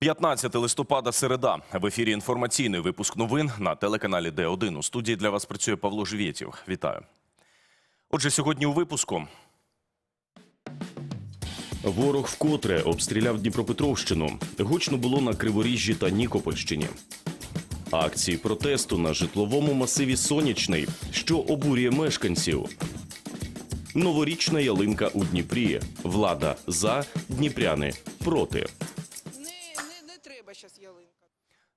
15 листопада, середа. В ефірі інформаційний випуск новин на телеканалі Д1. У студії для вас працює Павло Живєтів. Вітаю. Отже, сьогодні у випуску. Ворог вкотре обстріляв Дніпропетровщину. Гучно було на Криворіжжі та Нікопольщині. Акції протесту на житловому масиві Сонячний, що обурює мешканців. Новорічна ялинка у Дніпрі. Влада за, дніпряни проти.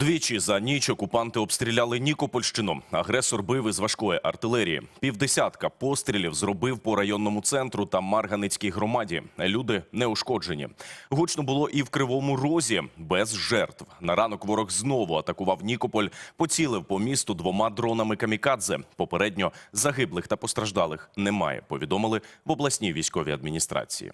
Двічі за ніч окупанти обстріляли Нікопольщину. Агресор бив із важкої артилерії. Півдесятка пострілів зробив по районному центру та Марганицькій громаді. Люди не ушкоджені. Гучно було і в Кривому Розі без жертв. На ранок ворог знову атакував Нікополь, поцілив по місту двома дронами камікадзе. Попередньо загиблих та постраждалих немає. Повідомили в обласній військовій адміністрації.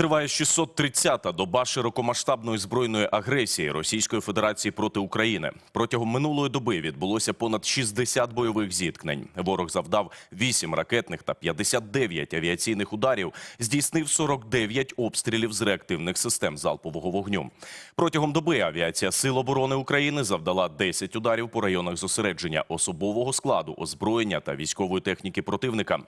Триває 630-та доба широкомасштабної збройної агресії Російської Федерації проти України. Протягом минулої доби відбулося понад 60 бойових зіткнень. Ворог завдав 8 ракетних та 59 авіаційних ударів, здійснив 49 обстрілів з реактивних систем залпового вогню. Протягом доби авіація Сил оборони України завдала 10 ударів по районах зосередження особового складу, озброєння та військової техніки противника.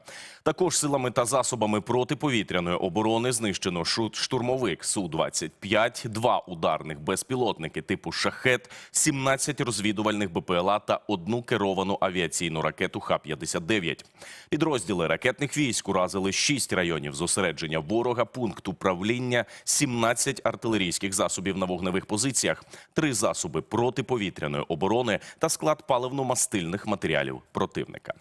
Також силами та засобами протиповітряної оборони знищено шу- штурмовик Су-25, два ударних безпілотники типу «Шахет», 17 розвідувальних БПЛА та одну керовану авіаційну ракету Х-59. Підрозділи ракетних військ уразили 6 районів зосередження ворога, пункт управління, 17 артилерійських засобів на вогневих позиціях, 3 засоби протиповітряної оборони та склад паливно-мастильних матеріалів противника.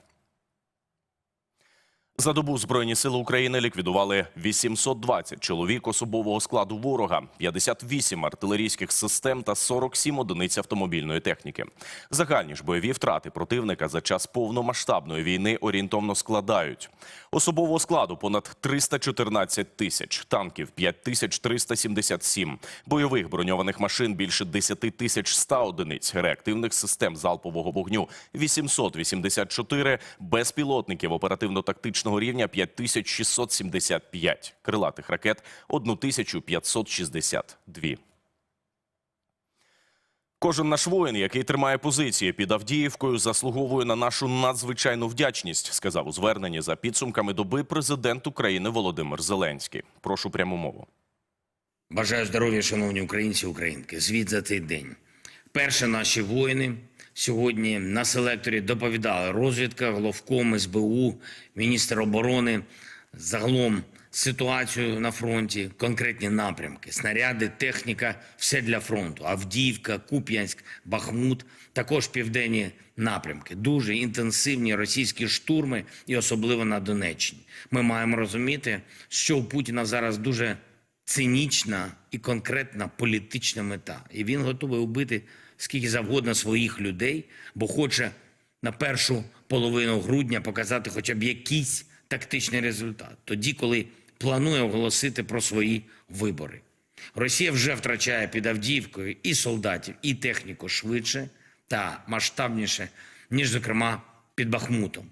За добу Збройні сили України ліквідували 820 чоловік особового складу ворога, 58 артилерійських систем та 47 одиниць автомобільної техніки. Загальні ж бойові втрати противника за час повномасштабної війни орієнтовно складають особового складу понад 314 тисяч, танків 5377, бойових броньованих машин більше 10 тисяч 100 одиниць, реактивних систем залпового вогню 884, безпілотників оперативно-тактичного рівня 5675, крилатих ракет 1562. Кожен наш воїн, який тримає позиції під Авдіївкою, заслуговує на нашу надзвичайну вдячність, сказав у зверненні за підсумками доби президент України Володимир Зеленський. Прошу пряму мову. Бажаю здоров'я, шановні українці і українки. Звіт за цей день. Перше наші воїни сьогодні на селекторі доповідали розвідка, головком СБУ, міністр оборони, загалом ситуацію на фронті, конкретні напрямки, снаряди, техніка, все для фронту. Авдіївка, Куп'янськ, Бахмут, також південні напрямки. Дуже інтенсивні російські штурми, і особливо на Донеччині. Ми маємо розуміти, що у Путіна зараз дуже цинічна і конкретна політична мета. І він готовий убити скільки завгодно своїх людей, бо хоче на першу половину грудня показати хоча б якийсь тактичний результат, тоді, коли планує оголосити про свої вибори. Росія вже втрачає під Авдіївкою і солдатів, і техніку швидше та масштабніше, ніж, зокрема, під Бахмутом.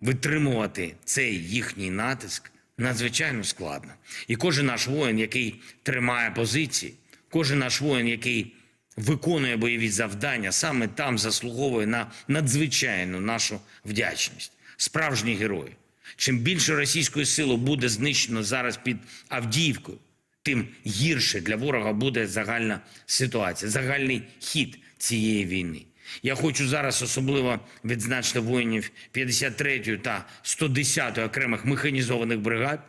Витримувати цей їхній натиск надзвичайно складно. І кожен наш воїн, який тримає позиції, кожен наш воїн, який виконує бойові завдання, саме там заслуговує на надзвичайну нашу вдячність. Справжні герої. Чим більше російської сили буде знищено зараз під Авдіївкою, тим гірше для ворога буде загальна ситуація, загальний хід цієї війни. Я хочу зараз особливо відзначити воїнів 53-ї та 110-ї окремих механізованих бригад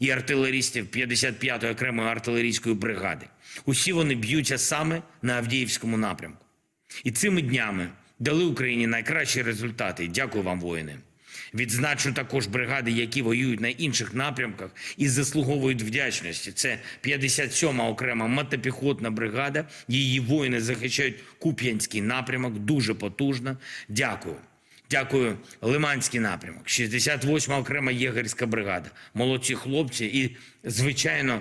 і артилерістів 55-ї окремої артилерійської бригади. Усі вони б'ються саме на Авдіївському напрямку. І цими днями дали Україні найкращі результати. Дякую вам, воїни. Відзначу також бригади, які воюють на інших напрямках і заслуговують вдячності. Це 57-ма окрема мотопіхотна бригада. Її воїни захищають Куп'янський напрямок дуже потужно. Дякую. Дякую Лиманський напрямок, 68-ма окрема єгерська бригада. Молодці хлопці і, звичайно,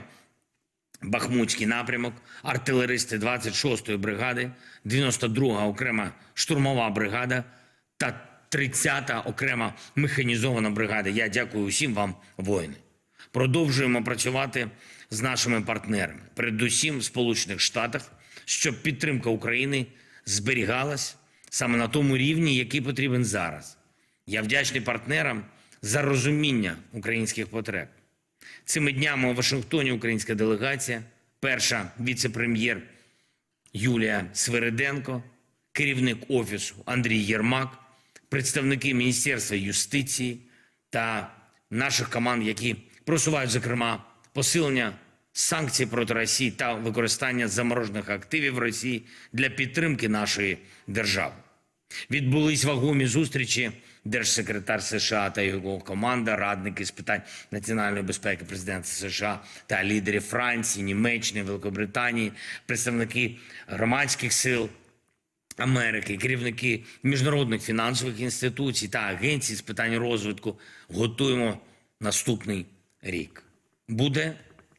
Бахмутський напрямок, артилеристи 26-ї бригади, 92-га окрема штурмова бригада та 30-та окрема механізована бригада. Я дякую усім вам, воїни. Продовжуємо працювати з нашими партнерами, передусім в Сполучених Штатах, щоб підтримка України зберігалась саме на тому рівні, який потрібен зараз. Я вдячний партнерам за розуміння українських потреб. Цими днями у Вашингтоні українська делегація, перша віце-прем'єр Юлія Свириденко, керівник офісу Андрій Єрмак, представники Міністерства юстиції та наших команд, які просувають, зокрема, посилення санкцій проти Росії та використання заморожених активів Росії для підтримки нашої держави. Відбулись вагомі зустрічі держсекретар США та його команда, радники з питань національної безпеки президента США та лідерів Франції, Німеччини, Великобританії, представники громадських сил Америки, керівники міжнародних фінансових інституцій та агенцій з питань розвитку готуємо наступний рік. Буде,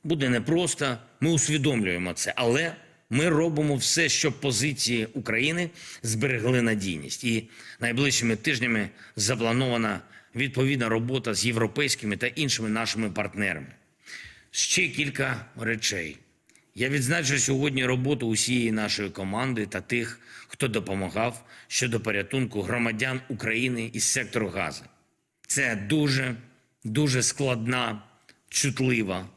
буде непросто, ми усвідомлюємо це, але ми робимо все, щоб позиції України зберегли надійність. І найближчими тижнями запланована відповідна робота з європейськими та іншими нашими партнерами. Ще кілька речей. Я відзначу сьогодні роботу усієї нашої команди та тих, хто допомагав щодо порятунку громадян України із сектору Гази. Це дуже, дуже складна, чутлива,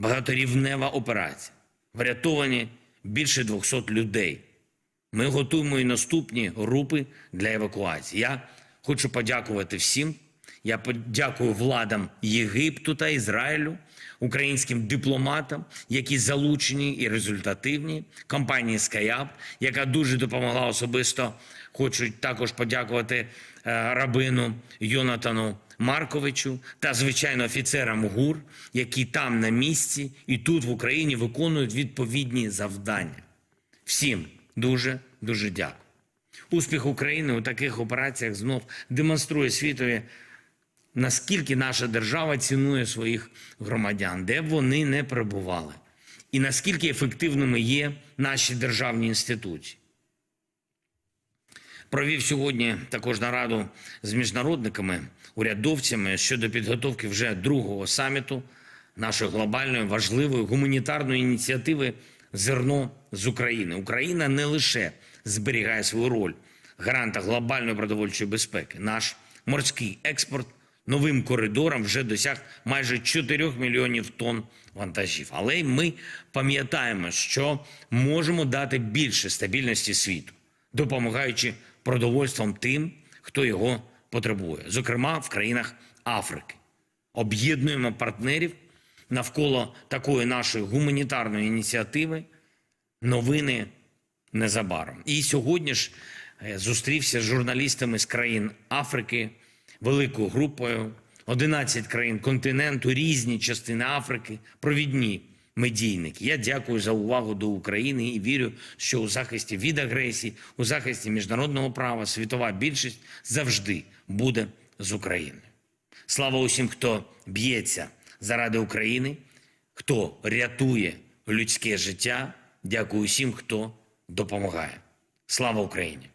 багаторівнева операція. Врятовані більше 200 людей. Ми готуємо і наступні групи для евакуації. Я хочу подякувати всім. Я подякую владам Єгипту та Ізраїлю, українським дипломатам, які залучені і результативні, компанії SkyUp, яка дуже допомогла особисто. Хочу також подякувати е, рабину Йонатану Марковичу та, звичайно, офіцерам ГУР, які там на місці і тут в Україні виконують відповідні завдання. Всім дуже дуже дякую. Успіх України у таких операціях знов демонструє світові, наскільки наша держава цінує своїх громадян, де б вони не перебували, і наскільки ефективними є наші державні інституції. Провів сьогодні також нараду з міжнародниками, урядовцями щодо підготовки вже другого саміту нашої глобальної важливої гуманітарної ініціативи Зерно з України. Україна не лише зберігає свою роль гаранта глобальної продовольчої безпеки. Наш морський експорт новим коридором вже досяг майже 4 мільйонів тонн вантажів. Але ми пам'ятаємо, що можемо дати більше стабільності світу, допомагаючи продовольством тим, хто його потребує, зокрема в країнах Африки. Об'єднуємо партнерів навколо такої нашої гуманітарної ініціативи. Новини незабаром. І сьогодні ж е, зустрівся з журналістами з країн Африки, великою групою, 11 країн континенту, різні частини Африки, провідні медійники. Я дякую за увагу до України і вірю, що у захисті від агресії, у захисті міжнародного права світова більшість завжди буде з Україною. Слава усім, хто б'ється заради України, хто рятує людське життя. Дякую усім, хто допомагає. Слава Україні!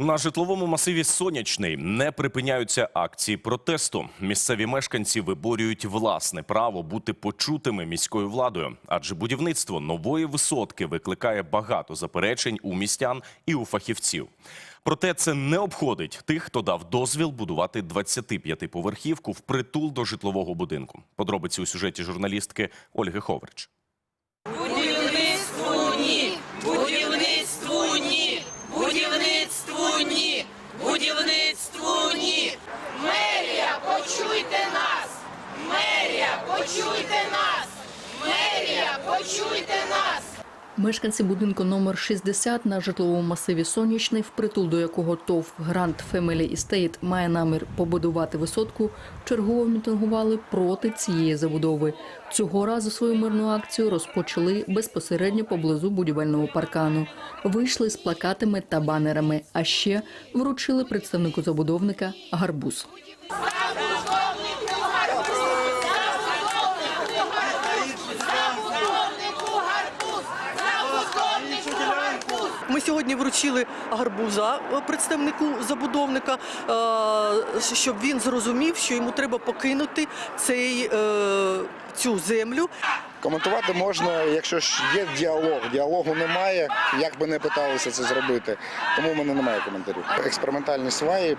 На житловому масиві Сонячний не припиняються акції протесту. Місцеві мешканці виборюють власне право бути почутими міською владою, адже будівництво нової висотки викликає багато заперечень у містян і у фахівців. Проте це не обходить тих, хто дав дозвіл будувати 25-поверхівку впритул до житлового будинку. Подробиці у сюжеті журналістки Ольги Ховрич. Мешканці будинку номер 60 на житловому масиві Сонячний, впритул до якого ТОВ Grand Family Estate має намір побудувати висотку, чергово мітингували проти цієї забудови. Цього разу свою мирну акцію розпочали безпосередньо поблизу будівельного паркану. Вийшли з плакатами та банерами, а ще вручили представнику забудовника гарбуз. Ми сьогодні вручили гарбуза е, представнику забудовника, е, щоб він зрозумів, що йому треба покинути цей, е, цю землю. Коментувати можна, якщо ж є діалог. Діалогу немає, як би не питалися це зробити. Тому в мене немає коментарів. Експериментальні сваї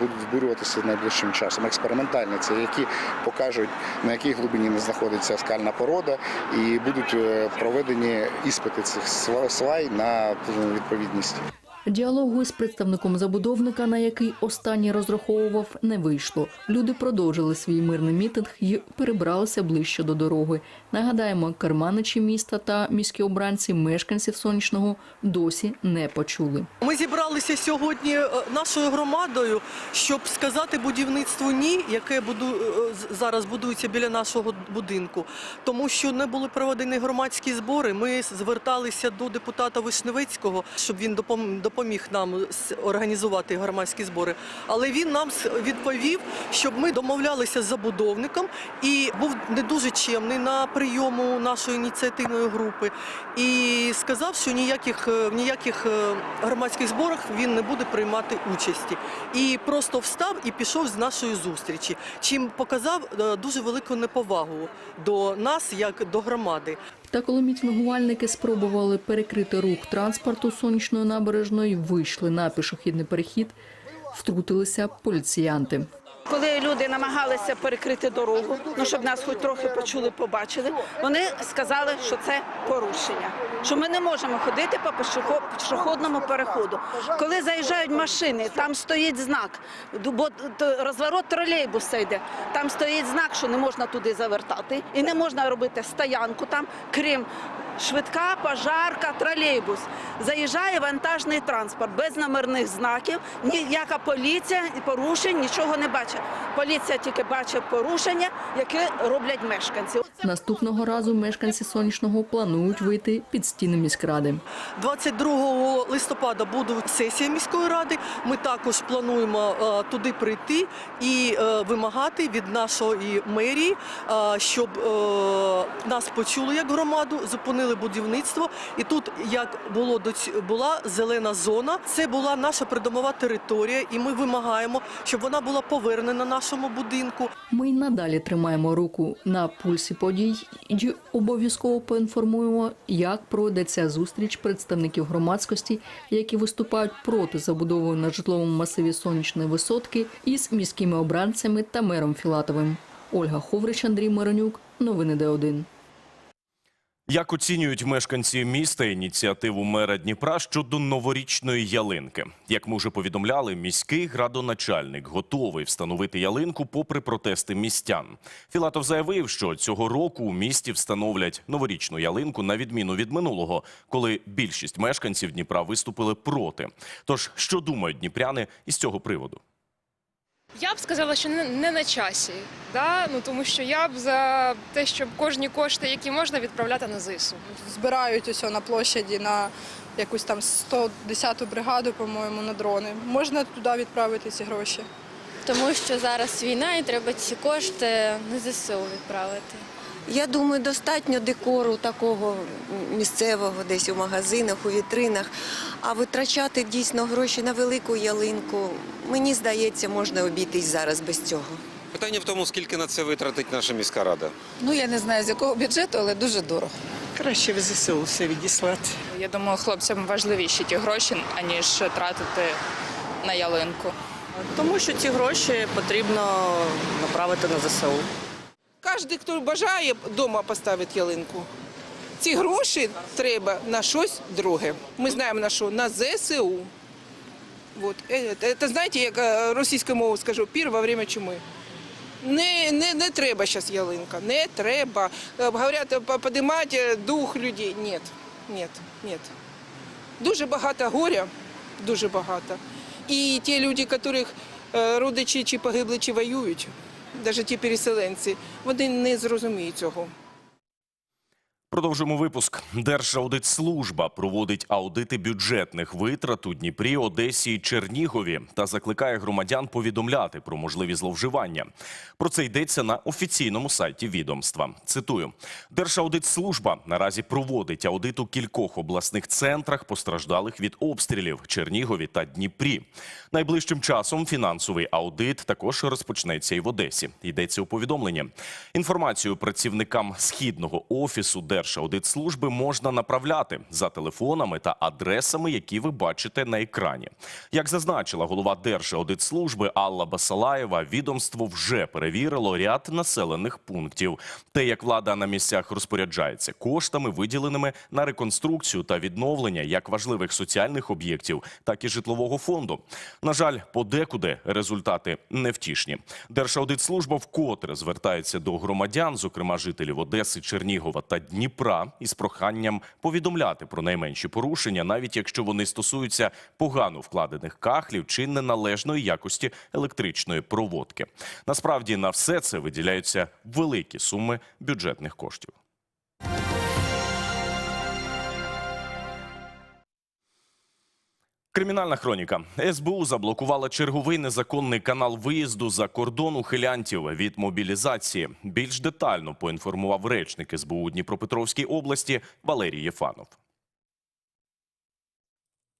будуть збурюватися найближчим часом. Експериментальні це які покажуть на якій глибині знаходиться скальна порода, і будуть е, проведені іспити цих сва- свай на відповідність. Діалогу з представником забудовника, на який останній розраховував, не вийшло. Люди продовжили свій мирний мітинг і перебралися ближче до дороги. Нагадаємо, керманичі міста та міські обранці мешканців сонячного досі не почули. Ми зібралися сьогодні е, нашою громадою, щоб сказати будівництву ні, яке буду, е, зараз будується біля нашого будинку. Тому що не були проведені громадські збори. Ми зверталися до депутата Вишневецького, щоб він допоміг нам організувати громадські збори. Але він нам відповів, щоб ми домовлялися з забудовником і був не дуже чемний на прийому нашої ініціативної групи. І сказав, що ніяких е, в ніяких е, громадських зборах він не буде приймати участі. І просто встав і пішов з нашої зустрічі, чим показав е, дуже велику неповагу до нас, як до громади. Та коли мітингувальники спробували перекрити рух транспорту сонячної набережної, вийшли на пішохідний перехід, втрутилися поліціянти. Коли люди намагалися перекрити дорогу, ну щоб нас хоч трохи почули, побачили, вони сказали, що це порушення, що ми не можемо ходити по пішохідному переходу. Коли заїжджають машини, там стоїть знак, бо розворот тролейбуса йде. Там стоїть знак, що не можна туди завертати, і не можна робити стоянку там, крім. Швидка пожарка, тролейбус. Заїжджає вантажний транспорт без номерних знаків. Ніяка поліція і порушень нічого не бачить. Поліція тільки бачить порушення, які роблять мешканці. Наступного разу мешканці сонячного планують вийти під стіни міськради. 22 листопада буде сесія міської ради. Ми також плануємо е, туди прийти і е, вимагати від нашої мерії, е, щоб нас почули як громаду, зупинили будівництво. І тут, як було була зелена зона, це була наша придомова територія, і ми вимагаємо, щоб вона була повернена нашому будинку. Ми й надалі тримаємо руку на пульсі подій і обов'язково поінформуємо, як пройде ця зустріч представників громадськості, які виступають проти забудови на житловому масиві сонячної висотки із міськими обранцями та мером Філатовим. Ольга Ховрич, Андрій Миронюк. Новини Д1. Як оцінюють мешканці міста ініціативу мера Дніпра щодо новорічної ялинки? Як ми вже повідомляли, міський градоначальник готовий встановити ялинку попри протести містян. Філатов заявив, що цього року у місті встановлять новорічну ялинку на відміну від минулого, коли більшість мешканців Дніпра виступили проти. Тож, що думають дніпряни із цього приводу? Я б сказала, що не, не на часі, да? ну, тому що я б за те, щоб кожні кошти, які можна, відправляти на ЗСУ. Збирають усе на площаді на якусь там 110-ту бригаду, по-моєму, на дрони. Можна туди відправити ці гроші. тому що зараз війна і треба ці кошти на ЗСУ відправити. Я думаю, достатньо декору такого місцевого, десь у магазинах, у вітринах. А витрачати дійсно гроші на велику ялинку, мені здається, можна обійтись зараз без цього. Питання в тому, скільки на це витратить наша міська рада. Ну я не знаю з якого бюджету, але дуже дорого. Краще в ЗСУ все відіслати. Я думаю, хлопцям важливіші ті гроші, аніж тратити на ялинку. Тому що ці гроші потрібно направити на ЗСУ. Кожен, хто бажає вдома поставити ялинку. Ці гроші треба на щось друге. Ми знаємо на що? На ЗСУ. Вот. Е, Це, знаєте, як е, російською мовою скажу, пір во время чуми. Не, не, не треба зараз ялинка, не треба. Е, Говорять, підіймати дух людей. Ні. ні, ні. Дуже багато горя, дуже багато. І ті люди, яких родичі чи погибли, чи воюють, навіть ті переселенці, вони не зрозуміють цього. Продовжуємо випуск. Держаудитслужба проводить аудити бюджетних витрат у Дніпрі, Одесі і Чернігові та закликає громадян повідомляти про можливі зловживання. Про це йдеться на офіційному сайті відомства. Цитую: Держаудитслужба наразі проводить аудит у кількох обласних центрах, постраждалих від обстрілів Чернігові та Дніпрі. Найближчим часом фінансовий аудит також розпочнеться і в Одесі. Йдеться у повідомленні. Інформацію працівникам східного офісу Держаудитслужби можна направляти за телефонами та адресами, які ви бачите на екрані. Як зазначила голова Держаудитслужби Алла Басалаєва, відомство вже перевірило ряд населених пунктів. Те, як влада на місцях розпоряджається коштами, виділеними на реконструкцію та відновлення як важливих соціальних об'єктів, так і житлового фонду. На жаль, подекуди результати невтішні. Держаудитслужба вкотре звертається до громадян, зокрема жителів Одеси, Чернігова та Дніпра, із проханням повідомляти про найменші порушення, навіть якщо вони стосуються погано вкладених кахлів чи неналежної якості електричної проводки. Насправді на все це виділяються великі суми бюджетних коштів. Кримінальна хроніка СБУ заблокувала черговий незаконний канал виїзду за кордон ухилянтів від мобілізації. Більш детально поінформував речник СБУ Дніпропетровській області Валерій Єфанов.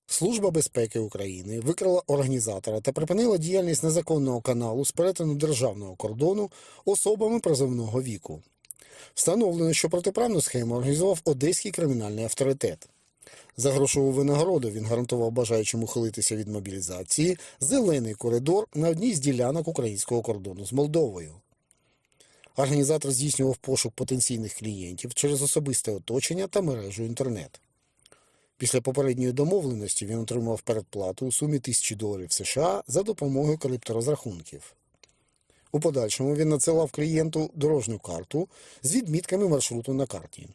Служба безпеки України викрила організатора та припинила діяльність незаконного каналу з перетину державного кордону особами призовного віку. Встановлено, що протиправну схему організував одеський кримінальний авторитет. За грошову винагороду він гарантував бажаючим ухилитися від мобілізації зелений коридор на одній з ділянок українського кордону з Молдовою. Організатор здійснював пошук потенційних клієнтів через особисте оточення та мережу інтернет. Після попередньої домовленості він отримав передплату у сумі тисячі доларів США за допомогою крипторозрахунків. У подальшому він надсилав клієнту дорожню карту з відмітками маршруту на карті.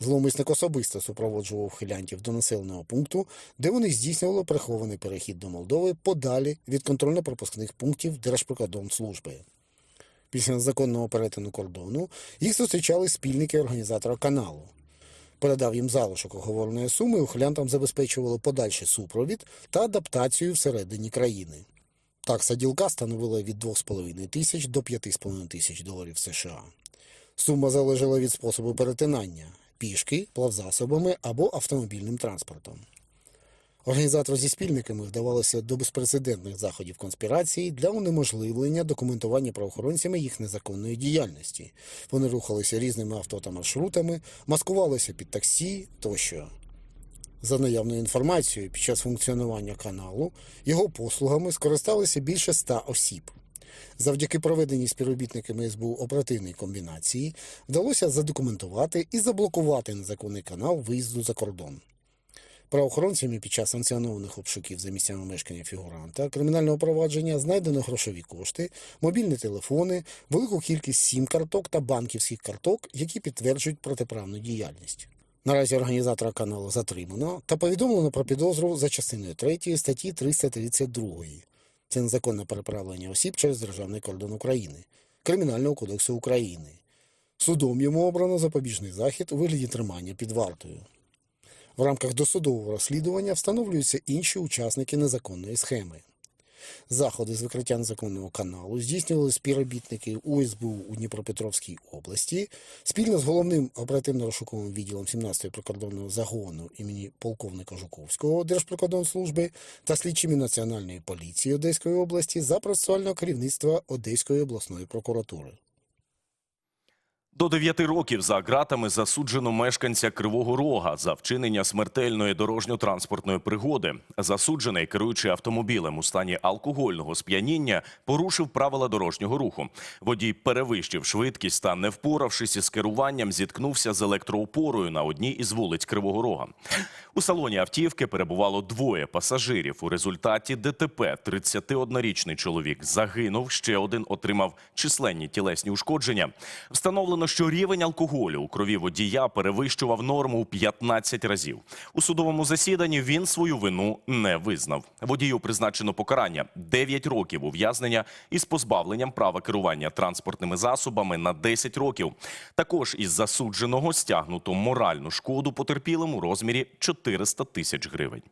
Зловмисник особисто супроводжував хилянтів до населеного пункту, де вони здійснювали прихований перехід до Молдови подалі від контрольно-пропускних пунктів Держприкордонслужби. Після незаконного перетину кордону їх зустрічали спільники організатора каналу. Передав їм залишок оговореної суми, ухилянтам забезпечували подальший супровід та адаптацію всередині країни. Такса ділка становила від 2,5 тисяч до 5,5 тисяч доларів США. Сума залежала від способу перетинання пішки, плавзасобами або автомобільним транспортом. Організатору зі спільниками вдавалося до безпрецедентних заходів конспірації для унеможливлення документування правоохоронцями їх незаконної діяльності. Вони рухалися різними авто та маршрутами, маскувалися під таксі тощо. За наявною інформацією, під час функціонування каналу його послугами скористалися більше ста осіб. Завдяки проведеній співробітниками СБУ оперативній комбінації вдалося задокументувати і заблокувати незаконний канал виїзду за кордон. Правоохоронцями під час санкціонованих обшуків за місцями мешкання фігуранта кримінального провадження знайдено грошові кошти, мобільні телефони, велику кількість сім-карток та банківських карток, які підтверджують протиправну діяльність. Наразі організатора каналу затримано та повідомлено про підозру за частиною 3 статті 332. Це незаконне переправлення осіб через державний кордон України, Кримінального кодексу України. Судом йому обрано запобіжний захід у вигляді тримання під вартою. В рамках досудового розслідування встановлюються інші учасники незаконної схеми. Заходи з викриття незаконного каналу здійснювали співробітники УСБУ у Дніпропетровській області спільно з головним оперативно-розшуковим відділом 17-ї прикордонного загону імені полковника Жуковського Держприкордонслужби та слідчими Національної поліції Одеської області за процесуального керівництва Одеської обласної прокуратури. До 9 років за ґратами засуджено мешканця Кривого Рога за вчинення смертельної дорожньо-транспортної пригоди. Засуджений, керуючи автомобілем у стані алкогольного сп'яніння, порушив правила дорожнього руху. Водій перевищив швидкість та, не впоравшись із керуванням, зіткнувся з електроопорою на одній із вулиць Кривого Рога. У салоні автівки перебувало двоє пасажирів. У результаті ДТП 31-річний чоловік загинув. Ще один отримав численні тілесні ушкодження. Встановлено, що рівень алкоголю у крові водія перевищував норму у 15 разів. У судовому засіданні він свою вину не визнав. Водію призначено покарання 9 років ув'язнення із позбавленням права керування транспортними засобами на 10 років. Також із засудженого стягнуто моральну шкоду потерпілим у розмірі 400 тисяч гривень.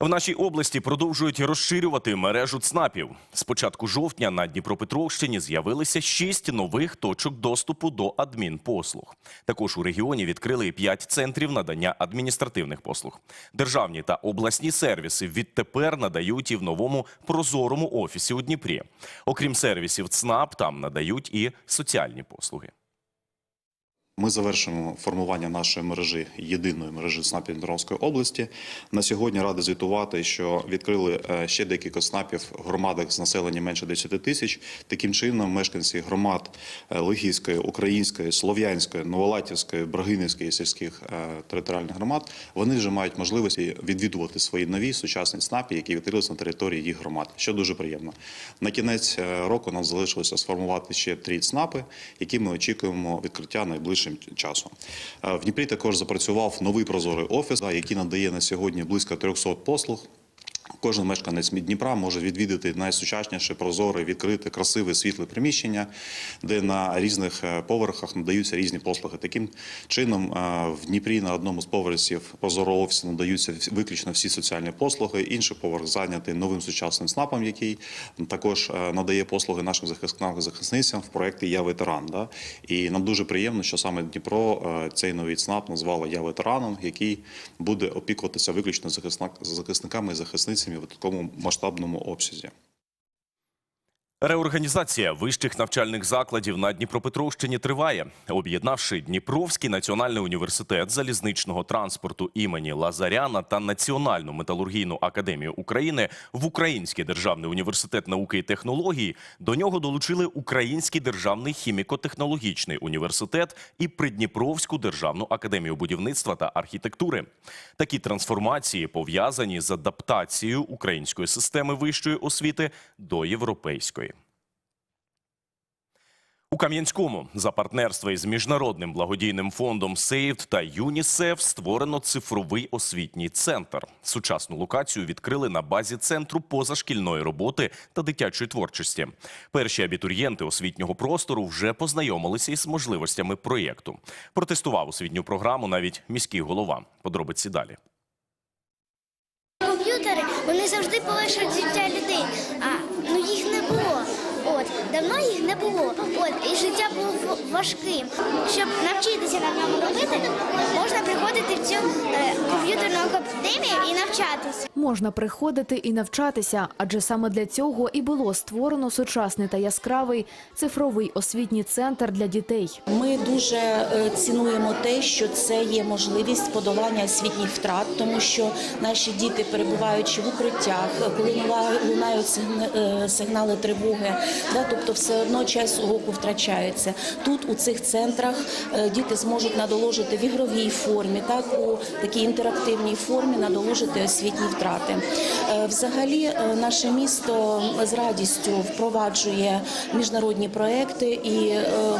В нашій області продовжують розширювати мережу ЦНАПів. З початку жовтня на Дніпропетровщині з'явилися шість нових точок доступу до адмінпослуг. Також у регіоні відкрили п'ять центрів надання адміністративних послуг. Державні та обласні сервіси відтепер надають і в новому прозорому офісі у Дніпрі. Окрім сервісів ЦНАП, там надають і соціальні послуги. Ми завершимо формування нашої мережі єдиної мережі ЦНАПів Дніпровської області. На сьогодні ради звітувати, що відкрили е, ще декілька ЦНАПів в громадах з населенням менше 10 тисяч. Таким чином, мешканці громад е, Легійської, Української, Слов'янської, Новолатівської, Брагинівської сільських е, територіальних громад вони вже мають можливість відвідувати свої нові сучасні ЦНАПи, які відкрилися на території їх громад, що дуже приємно. На кінець року нам залишилося сформувати ще три ЦНАПи, які ми очікуємо відкриття найближчим часом. Е, В Дніпрі також запрацював новий прозорий офіс, який надає на сьогодні близько 300 послуг. Кожен мешканець Дніпра може відвідати найсучасніше, прозоре, відкрите, красиве, світле приміщення, де на різних е, поверхах надаються різні послуги. Таким чином, е, в Дніпрі на одному з поверхів прозорого офісу надаються виключно всі соціальні послуги. Інший поверх зайнятий новим сучасним СНАПом, який також е, надає послуги нашим захисникам захисницям в проєкті Я ветеран. І нам дуже приємно, що саме Дніпро цей новий ЦНАП назвало Я ветераном, який буде опікуватися виключно захисник- захисниками і захисницями в такому масштабному обсязі. Реорганізація вищих навчальних закладів на Дніпропетровщині триває, об'єднавши Дніпровський національний університет залізничного транспорту імені Лазаряна та Національну металургійну академію України в Український державний університет науки і технологій. До нього долучили Український державний хіміко-технологічний університет і Придніпровську державну академію будівництва та архітектури. Такі трансформації пов'язані з адаптацією української системи вищої освіти до європейської. У Кам'янському за партнерство із міжнародним благодійним фондом Saved та ЮНІСЕФ створено цифровий освітній центр. Сучасну локацію відкрили на базі центру позашкільної роботи та дитячої творчості. Перші абітурієнти освітнього простору вже познайомилися із можливостями проєкту. Протестував освітню програму навіть міський голова. Подробиці далі. Комп'ютери вони завжди полегшують життя людей, а ну їх не було. От давно їх не було. От і життя було важким. Щоб навчитися на ньому робити, можна приходити в цю е, комп'ютерну академію і навчатися. Можна приходити і навчатися, адже саме для цього і було створено сучасний та яскравий цифровий освітній центр для дітей. Ми дуже е, цінуємо те, що це є можливість подолання освітніх втрат, тому що наші діти, перебуваючи в укриттях, коли луна- лунають е, сигнали тривоги, да, тобто все одно час уроку втрачається. Тут у цих центрах е, діти зможуть надоложити в ігровій формі, так у такій інтерактивній формі надоложити освітні втрати. Е, Взагалі, е, наше місто з радістю впроваджує міжнародні проекти, і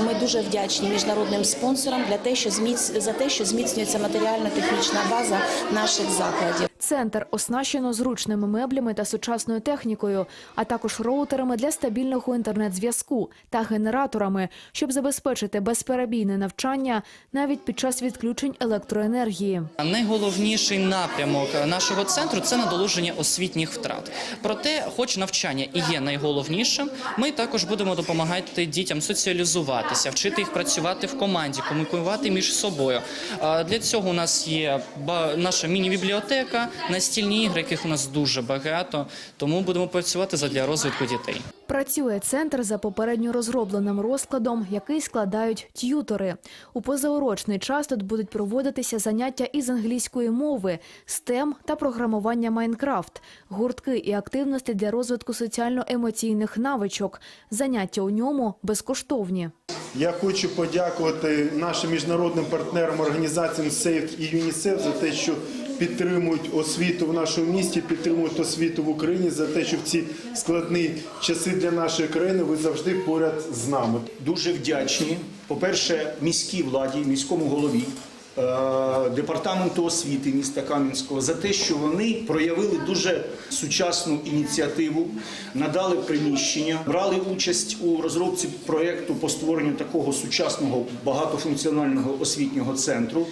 ми дуже вдячні міжнародним спонсорам для те, що зміц... за те, що зміцнюється матеріально-технічна база наших закладів. Центр оснащено зручними меблями та сучасною технікою, а також роутерами для стабільного інтернет-зв'язку та генераторами, щоб забезпечити безперебійне навчання навіть під час відключень електроенергії. Найголовніший напрямок нашого центру це надолуження освітніх втрат. Проте, хоч навчання і є найголовнішим, ми також будемо допомагати дітям соціалізуватися, вчити їх працювати в команді, комунікувати між собою. Для цього у нас є наша міні-бібліотека, настільні ігри, яких у нас дуже багато. Тому будемо працювати задля розвитку дітей. Працює центр за попередньо розробленим розкладом, який складають т'ютори. У позаурочний час тут будуть проводитися заняття із англійської мови, STEM та програмування Майнкрафт, гуртки і активності для розвитку соціально-емоційних навичок. Заняття у ньому безкоштовні. Я хочу подякувати нашим міжнародним партнерам, організаціям SAFE і ЮНІСЕФ за те, що підтримують освіту в нашому місті, підтримують освіту в Україні за те, що в ці складні часи для нашої країни ви завжди поряд з нами. Дуже вдячні, по-перше, міській владі, міському голові, е, департаменту освіти міста Кам'янського за те, що вони проявили дуже сучасну ініціативу, надали приміщення, брали участь у розробці проєкту по створенню такого сучасного багатофункціонального освітнього центру.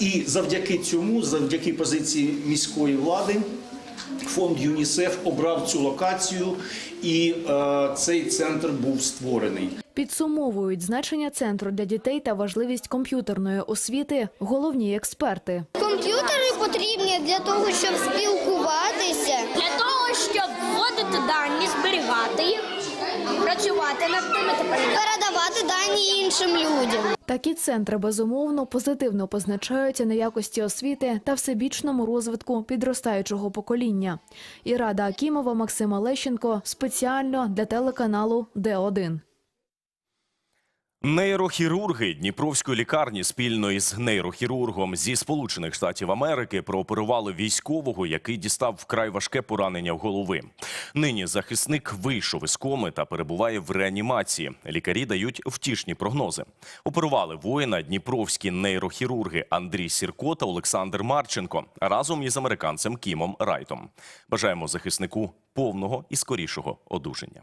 І завдяки цьому, завдяки позиції міської влади, фонд ЮНІСЕФ обрав цю локацію, і е, цей центр був створений. Підсумовують значення центру для дітей та важливість комп'ютерної освіти головні експерти. Комп'ютери потрібні для того, щоб спілкуватися, для того, щоб вводити дані, зберігати їх, працювати над ними, передавати дані іншим людям. Такі центри безумовно позитивно позначаються на якості освіти та всебічному розвитку підростаючого покоління. Ірада Акімова, Максима Лещенко спеціально для телеканалу Д1. Нейрохірурги Дніпровської лікарні спільно із нейрохірургом зі Сполучених Штатів Америки прооперували військового, який дістав вкрай важке поранення голови. Нині захисник вийшов із коми та перебуває в реанімації. Лікарі дають втішні прогнози. Оперували воїна дніпровські нейрохірурги Андрій Сірко та Олександр Марченко разом із американцем Кімом Райтом. Бажаємо захиснику повного і скорішого одужання.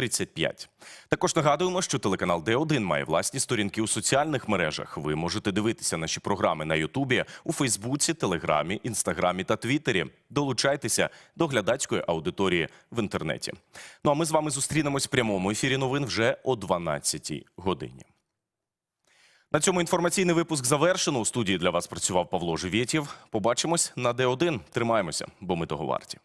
35. Також нагадуємо, що телеканал Д1 має власні сторінки у соціальних мережах. Ви можете дивитися наші програми на Ютубі, у Фейсбуці, Телеграмі, Інстаграмі та Твіттері. Долучайтеся до глядацької аудиторії в інтернеті. Ну а ми з вами зустрінемось в прямому ефірі новин вже о 12 годині. На цьому інформаційний випуск завершено. У студії для вас працював Павло Живєтєв. Побачимось на Д1. Тримаємося, бо ми того варті.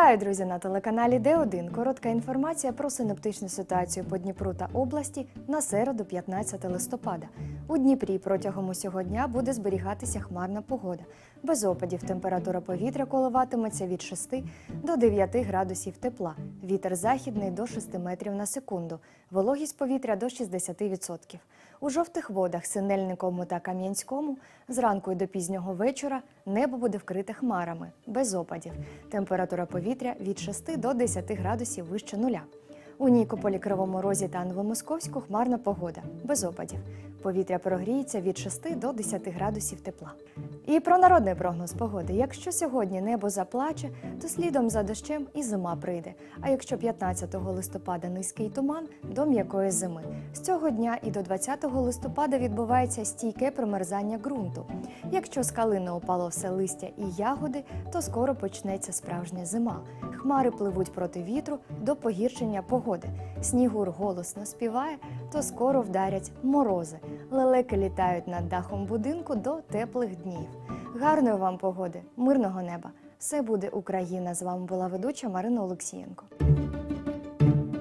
Вітаю, друзі, на телеканалі Д1. Коротка інформація про синоптичну ситуацію по Дніпру та області на середу, 15 листопада. У Дніпрі протягом усього дня буде зберігатися хмарна погода. Без опадів температура повітря коливатиметься від 6 до 9 градусів тепла. Вітер західний до 6 метрів на секунду. Вологість повітря до 60%. У жовтих водах Синельникому та Кам'янському зранку і до пізнього вечора небо буде вкрите хмарами, без опадів. Температура повітря від 6 до 10 градусів вище нуля. У Нікополі, Кривому Розі та Новомосковську хмарна погода, без опадів. Повітря прогріється від 6 до 10 градусів тепла. І про народний прогноз погоди. Якщо сьогодні небо заплаче, то слідом за дощем і зима прийде. А якщо 15 листопада низький туман до м'якої зими. З цього дня і до 20 листопада відбувається стійке промерзання ґрунту. Якщо з калини опало все листя і ягоди, то скоро почнеться справжня зима. Хмари пливуть проти вітру до погіршення погоди. Снігур голосно співає, то скоро вдарять морози. Лелеки літають над дахом будинку до теплих днів. Гарної вам погоди, мирного неба! Все буде Україна. З вами була ведуча Марина Олексієнко.